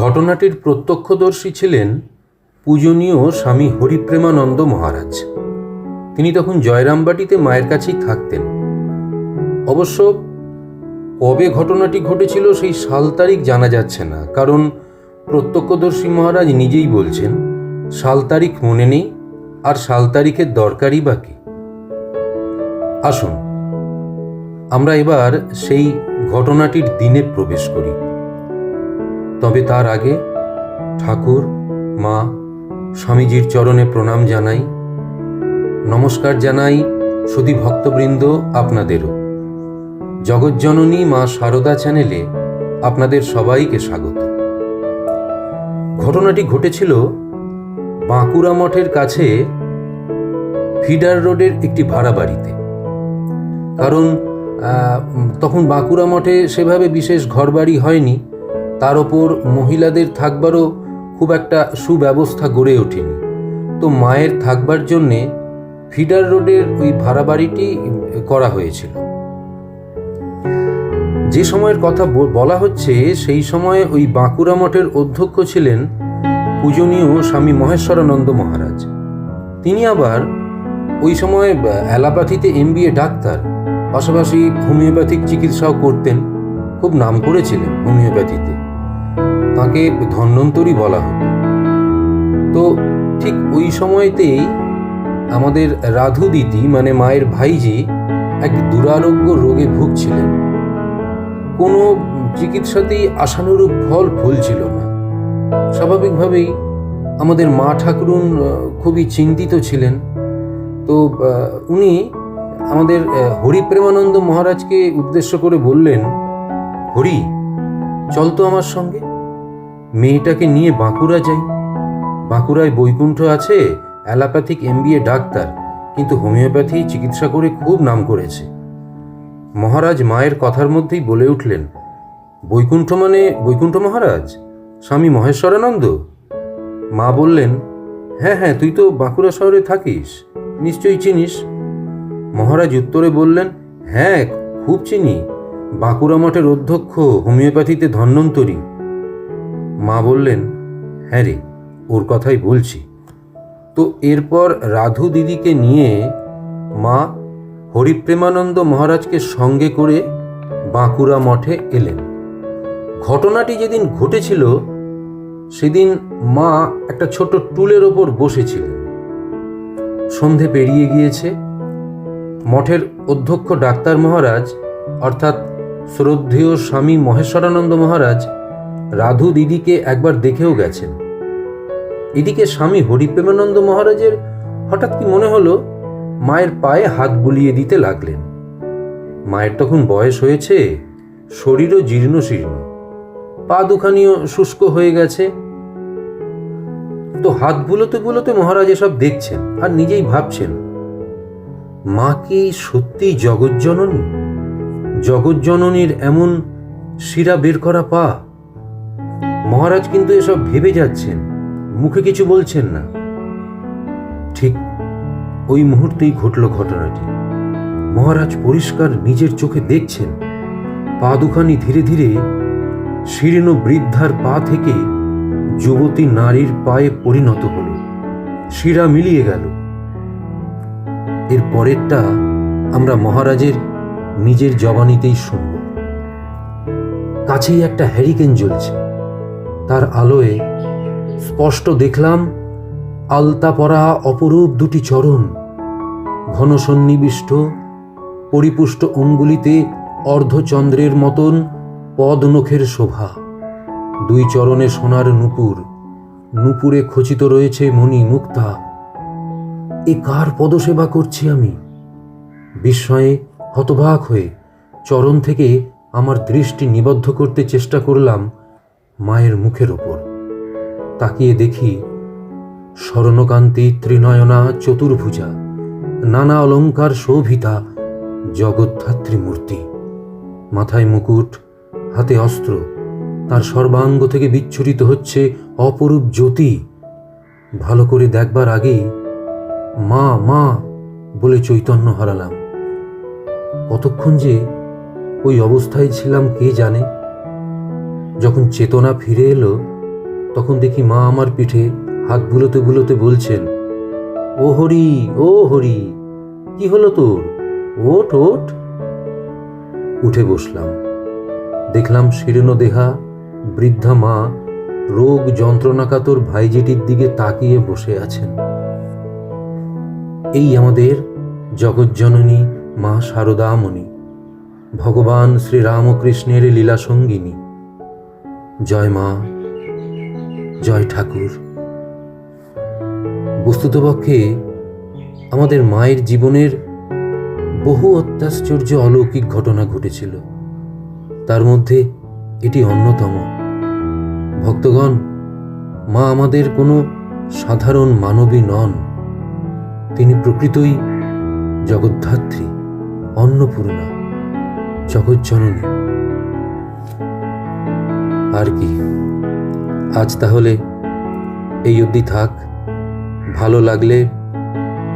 ঘটনাটির প্রত্যক্ষদর্শী ছিলেন পূজনীয় স্বামী হরিপ্রেমানন্দ মহারাজ। তিনি তখন জয়রামবাটিতে মায়ের কাছেই থাকতেন। অবশ্য কবে ঘটনাটি ঘটেছিল সেই সাল তারিখ জানা যাচ্ছে না, কারণ প্রত্যক্ষদর্শী মহারাজ নিজেই বলছেন, সাল তারিখ মনে নেই, আর সাল তারিখের দরকারই বা কি। আসুন, আমরা এবার সেই ঘটনাটির দিনে প্রবেশ করি। তবে তার আগে ঠাকুর, মা, স্বামীজির চরণে প্রণাম জানাই। নমস্কার জানাই সুধী ভক্তবৃন্দ আপনাদেরও। জগজ্জননী মা সারদা চ্যানেলে আপনাদের সবাইকে স্বাগত। ঘটনাটি ঘটেছিল বাঁকুড়া মঠের কাছে ফিডার রোডের একটি ভাড়া বাড়িতে কারণ তখন বাঁকুড়া মঠে সেভাবে বিশেষ ঘরবাড়ি হয়নি। তার ওপর মহিলাদের থাকবারও খুব একটা সুব্যবস্থা গড়ে ওঠেনি। তো মায়ের থাকবার জন্যে ফিডার রোডের ওই ভাড়া বাড়িটি করা হয়েছিল। যে সময়ের কথা বলা হচ্ছে সেই সময়ে ওই বাঁকুড়া মঠের অধ্যক্ষ ছিলেন পূজনীয় স্বামী মহেশ্বরানন্দ মহারাজ। তিনি আবার ওই সময় আহ, অ্যালোপ্যাথিতে এমবিএ ডাক্তার। পাশাপাশি হোমিওপ্যাথিক চিকিৎসাও করতেন। খুব নাম করেছিলেন হোমিওপ্যাথিতে। তাকে ধন্বন্তরী বলা হতো। তো ঠিক ওই সময়তেই আমাদের রাধু দিদি মানে মায়ের ভাইজি, এক দুরারোগ্য রোগে ভুগছিলেন। কোনো চিকিৎসাতেই আশানুরূপ ফল ফলছিল না। স্বাভাবিকভাবেই আমাদের মা ঠাকুরুন খুবই চিন্তিত ছিলেন। তো উনি আমাদের হরিপ্রেমানন্দ মহারাজকে উদ্দেশ্য করে বললেন, হরি, চল তো আমার সঙ্গে। মেয়েটাকে নিয়ে বাঁকুড়া যাই। বাঁকুড়ায় বৈকুণ্ঠ আছে অ্যালোপ্যাথিক এমবিএ ডাক্তার, কিন্তু হোমিওপ্যাথি চিকিৎসা করে খুব নাম করেছে। মহারাজ মায়ের কথার মধ্যেই বলে উঠলেন, বৈকুণ্ঠ মানে বৈকুণ্ঠ মহারাজ? স্বামী মহেশ্বরানন্দ? মা বললেন হ্যাঁ হ্যাঁ তুই তো বাঁকুড়া শহরে থাকিস, নিশ্চয়ই চিনিস। মহারাজ উত্তরে বললেন হ্যাঁ খুব চিনি। বাঁকুড়া মঠের অধ্যক্ষ হোমিওপ্যাথিতে ধন্বন্তরী। মা বললেন হ্যাঁ রে, ওর কথাই বলছি। তো এরপর রাধু দিদিকে নিয়ে মা হরিপ্রেমানন্দ মহারাজকে সঙ্গে করে বাঁকুড়া মঠে এলেন। ঘটনাটি যেদিন ঘটেছিল, সেদিন মা একটা ছোট টুলের ওপর বসেছিলেন। সন্ধে পেরিয়ে গিয়েছে মঠের অধ্যক্ষ ডাক্তার মহারাজ, অর্থাৎ শ্রদ্ধেয় স্বামী মহেশ্বরানন্দ মহারাজ, রাধু দিদিকে একবার দেখেও গেছেন। এদিকে স্বামী হরিপ্রেমানন্দ মহারাজের হঠাৎ কি মনে হলো, মায়ের পায়ে হাত বুলিয়ে দিতে লাগলেন। মায়ের তখন বয়স হয়েছে, শরীরও জীর্ণ শীর্ণ। পা দুখানিও শুষ্ক হয়ে গেছে। তো হাত বুলোতে বুলোতে মহারাজ এসব দেখছেন আর নিজেই ভাবছেন মা কি সত্যি জগজ্জননী? জগজ্জননীর এমন শিরা বের করা পা? মহারাজ কিন্তু এসব ভেবে যাচ্ছেন, মুখে কিছু বলছেন না। ঠিক ওই মুহূর্তেই ঘটল ঘটনাটি। মহারাজ পরিষ্কার নিজের চোখে দেখছেন, পা দুখানি ধীরে ধীরে শীর্ণ বৃদ্ধার পা থেকে যুবতী নারীর পায়ে পরিণত হল। শিরা মিলিয়ে গেল। এর পরেরটা আমরা মহারাজের নিজের জবানিতেই শুনব। কাছেই একটা হ্যারিকেন জ্বলছে। তার আলোয় স্পষ্ট দেখলাম আলতা পরা অপরূপ দুটি চরণ। ঘন সন্নিবিষ্ট, পরিপুষ্ট অঙ্গুলিতে অর্ধচন্দ্রের মতন পদ নখের শোভা। দুই চরণে সোনার নুপুর। নুপুরে খচিত রয়েছে মণি মুক্তা। এ কার পদসেবা করছি আমি? বিস্ময়ে হতবাক হয়ে চরণ থেকে আমার দৃষ্টি নিবদ্ধ করতে চেষ্টা করলাম মায়ের মুখের ওপর। তাকিয়ে দেখি স্বর্ণকান্তি ত্রিনয়না চতুর্ভুজা, নানা অলঙ্কার শোভিতা, জগদ্ধাত্রী মূর্তি। মাথায় মুকুট, হাতে অস্ত্র, তার সর্বাঙ্গ থেকে বিচ্ছুরিত হচ্ছে অপরূপ জ্যোতি। ভালো করে দেখবার আগেই মা মা বলে চৈতন্য হারালাম। কতক্ষণ যে ওই অবস্থায় ছিলাম কে জানে? যখন চেতনা ফিরে এলো, তখন দেখি মা আমার পিঠে হাত বুলোতে বুলোতে বলছেন, ও হরি ও হরি, কি হলো তোর? ওট ওঠ। উঠে বসলাম। দেখলাম শীর্ণ দেহা বৃদ্ধা মা রোগ যন্ত্রণাকাতর ভাইজিটির দিকে তাকিয়ে বসে আছেন। এই আমাদের জগজ্জননী মা শারদামণি, ভগবান শ্রীরামকৃষ্ণের লীলা সঙ্গিনী জয় মা, জয় ঠাকুর। বস্তুতপক্ষে আমাদের মায়ের জীবনের বহু অত্যাশ্চর্য অলৌকিক ঘটনা ঘটেছিল। তার মধ্যে এটি অন্যতম। ভক্তগণ, মা আমাদের কোনো সাধারণ মানবী নন। তিনি প্রকৃতই জগদ্ধাত্রী, অন্নপূর্ণা, জগজ্জননী। আর কি, আজ তাহলে এই অবধি থাক। ভালো লাগলে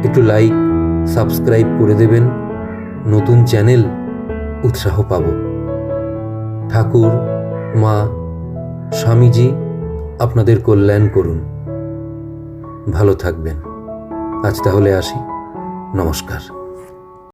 একটু লাইক সাবস্ক্রাইব করে দেবেন। নতুন চ্যানেল উৎসাহ পাব। ঠাকুর, মা, স্বামীজি, আপনাদের কল্যাণ করুন। ভালো থাকবেন। আজ তাহলে আসি। নমস্কার।